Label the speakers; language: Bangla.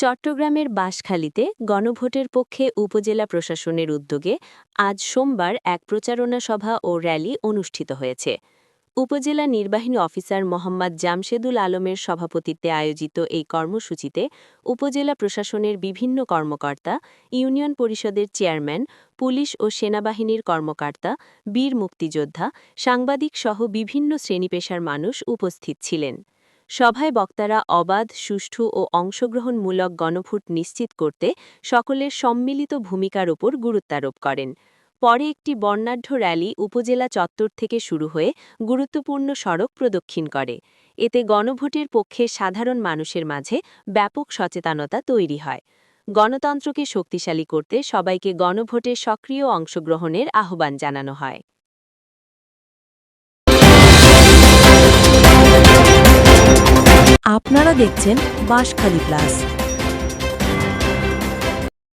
Speaker 1: চট্টগ্রামের বাঁশখালীতে গণভোটের পক্ষে উপজেলা প্রশাসনের উদ্যোগে আজ সোমবার এক প্রচারণা সভা ও র্যালি অনুষ্ঠিত হয়েছে। উপজেলা নির্বাহী অফিসার মোহাম্মদ জামশেদুল আলমের সভাপতিত্বে আয়োজিত এই কর্মসূচিতে উপজেলা প্রশাসনের বিভিন্ন কর্মকর্তা, ইউনিয়ন পরিষদের চেয়ারম্যান, পুলিশ ও সেনাবাহিনীর কর্মকর্তা, বীর মুক্তিযোদ্ধা সাংবাদিকসহ বিভিন্ন শ্রেণীপেশার মানুষ উপস্থিত ছিলেন। সভায় বক্তারা অবাধ, সুষ্ঠু ও অংশগ্রহণমূলক গণভোট নিশ্চিত করতে সকলের সম্মিলিত ভূমিকার ওপর গুরুত্বারোপ করেন। পরে একটি বর্ণাঢ্য র্যালি উপজেলা চত্বর থেকে শুরু হয়ে গুরুত্বপূর্ণ সড়ক প্রদক্ষিণ করে। এতে গণভোটের পক্ষে সাধারণ মানুষের মাঝে ব্যাপক সচেতনতা তৈরি হয়। গণতন্ত্রকে শক্তিশালী করতে সবাইকে গণভোটে সক্রিয় অংশগ্রহণের আহ্বান জানানো হয়।
Speaker 2: আপনারা দেখছেন বাঁশখালী প্লাস।